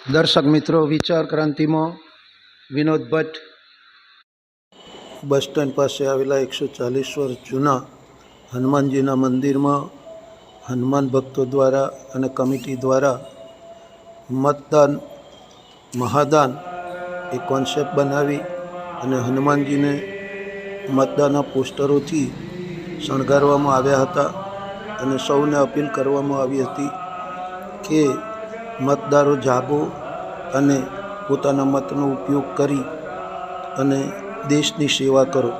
દર્શક મિત્રો, વિચાર ક્રાંતિમાં વિનોદ ભટ્ટ. બસ સ્ટેન્ડ પાસે આવેલા એકસો ચાલીસ વર્ષ જૂના હનુમાનજીના મંદિરમાં હનુમાન ભક્તો દ્વારા અને કમિટી દ્વારા મતદાન, મહાદાન એ કોન્સેપ્ટ બનાવી અને હનુમાનજીને મતદાનના પોસ્ટરોથી શણગારવામાં આવ્યા હતા. અને સૌને અપીલ કરવામાં આવી હતી કે મતદારો જાગો અને પોતાના મતનો ઉપયોગ કરી અને દેશની સેવા કરો.